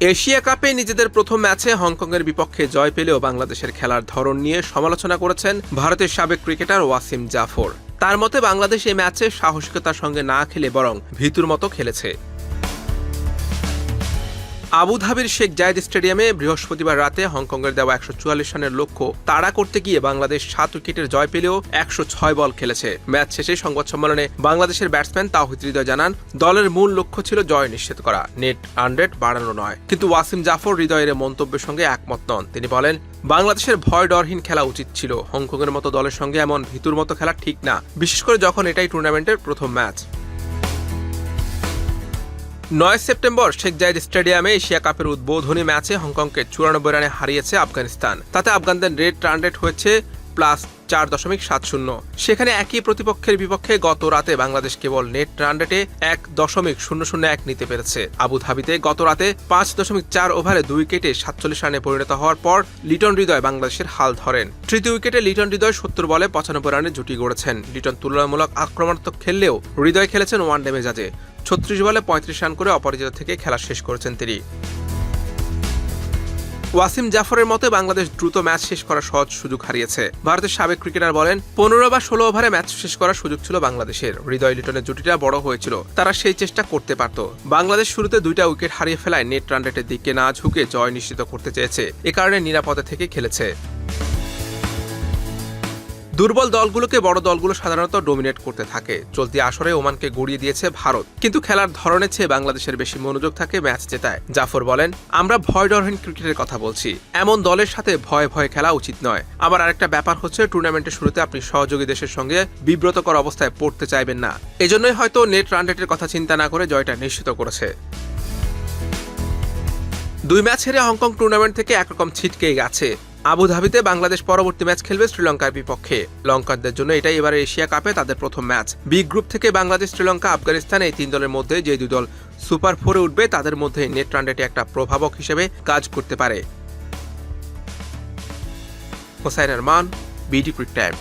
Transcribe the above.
Asia কাপে নিজেদের প্রথম ম্যাচে হংকংয়ের বিপক্ষে জয় পেলেও বাংলাদেশের খেলার ধরন নিয়ে সমালোচনা করেছেন ভারতের সাবেক ক্রিকেটার ওয়াসিম জাফর। তার মতে, বাংলাদেশ এই ম্যাচে সাহসিকতার সঙ্গে না খেলে বরং ভিতুর মতো খেলেছে। আবুধাবির শেখ জায়েদ স্টেডিয়ামে বৃহস্পতিবার রাতে হংকংয়ের দেওয়া একশো চুয়াল্লিশ রানের লক্ষ্য তাড়া করতে গিয়ে বাংলাদেশ সাত উইকেটের জয় পেলেও একশো ছয় বল খেলেছে। ম্যাচ শেষে সংবাদ সম্মেলনে বাংলাদেশের ব্যাটসম্যান তাওহিদ হৃদয় জানান, দলের মূল লক্ষ্য ছিল জয় নিশ্চিত করা, নেট হান্ড্রেড বাড়ানো নয়। কিন্তু ওয়াসিম জাফর হৃদয়ের মন্তব্যের সঙ্গে একমত নন। তিনি বলেন, বাংলাদেশের ভয় ডরহীন খেলা উচিত ছিল, হংকংয়ের মতো দলের সঙ্গে এমন ভিতুর মতো খেলা ঠিক না, বিশেষ করে যখন এটাই টুর্নামেন্টের প্রথম ম্যাচ। নয় সেপ্টেম্বর শেখ জায়েদ স্টেডিয়ামে এশিয়া কাপের উদ্বোধনী ম্যাচে হংকংকে চুরানব্বই রানে হারিয়েছে আফগানিস্তান। তাতে আফগানদের রেড রান রেট হয়েছে প্লাস চার দশমিক সাত শূন্য। সেখানে একই প্রতিপক্ষের বিপক্ষে গত রাতে বাংলাদেশ কেবল নেট রান রেটে এক দশমিক শূন্য শূন্য এক নিতে পেরেছে। আবুধাবিতে গত রাতে পাঁচ দশমিক চার ওভারে দুই উইকেটে সাতচল্লিশ রানে পরিণত হওয়ার পর লিটন হৃদয় বাংলাদেশের হাল ধরেন। তৃতীয় উইকেটে লিটন হৃদয় সত্তর বলে পঁচানব্বই রানে জুটি গড়েছেন। লিটন তুলনামূলক আক্রমণাত্মক খেললেও হৃদয় খেলেছেন ওয়ান ডে মেজাজে। ছত্রিশ বলে পঁয়ত্রিশ রান করে অপরাজিত থেকে খেলা শেষ করেছেন তিনি। ওয়াসিম জাফরের মতে বাংলাদেশ দ্রুত ম্যাচ শেষ করার সহজ সুযোগ হারিয়েছে। ভারতের সাবেক ক্রিকেটার বলেন, পনেরো বা ষোলো ওভারে ম্যাচ শেষ করার সুযোগ ছিল বাংলাদেশের। হৃদয় লিটনের জুটিটা বড় হয়েছিল। তারা সেই চেষ্টা করতে পারত। বাংলাদেশ শুরুতে দুইটা উইকেট হারিয়ে ফেলায় নেট রান রেটের দিকে না ঝুঁকে জয় নিশ্চিত করতে চেয়েছে। এ কারণে নিরাপদে থেকে খেলেছে। দুর্বল দলগুলোকে বড় দলগুলো সাধারণত ডোমিনেট করতে থাকে। চলতি আসরে ওমানকে গড়িয়ে দিয়েছে ভারত। কিন্তু খেলার ধরনের চেয়ে বাংলাদেশের বেশি মনোযোগ থাকে ম্যাচ জেতায়। জাফর বলেন, আমরা ভয় ডরহীন ক্রিকেটের কথা বলছি। এমন দলের সাথে ভয়ে ভয়ে খেলা উচিত নয়। আবার আরেকটা ব্যাপার হচ্ছে, টুর্নামেন্টের শুরুতে আপনি সহযোগী দেশের সঙ্গে বিব্রতকর অবস্থায় পড়তে চাইবেন না। এজন্যই হয়তো নেট রান রেটের কথা চিন্তা না করে জয়টা নিশ্চিত করেছে। দুই ম্যাচ হেরে হংকং টুর্নামেন্ট থেকে একরকম ছিটকেই গেছে। আবুধাবিতে বাংলাদেশ পরবর্তী ম্যাচ খেলবে শ্রীলঙ্কার বিপক্ষে। লঙ্কানদের জন্য এটাই এবার এশিয়া কাপে তাদের প্রথম ম্যাচ। বি গ্রুপ থেকে বাংলাদেশ, শ্রীলঙ্কা, আফগানিস্তান এই তিন দলের মধ্যে যে দুই দল সুপার ফোরে উঠবে, তাদের মধ্যে নেট রানডেটি একটা প্রভাবক হিসেবে কাজ করতে পারে। Hossain Arman, BD crictime.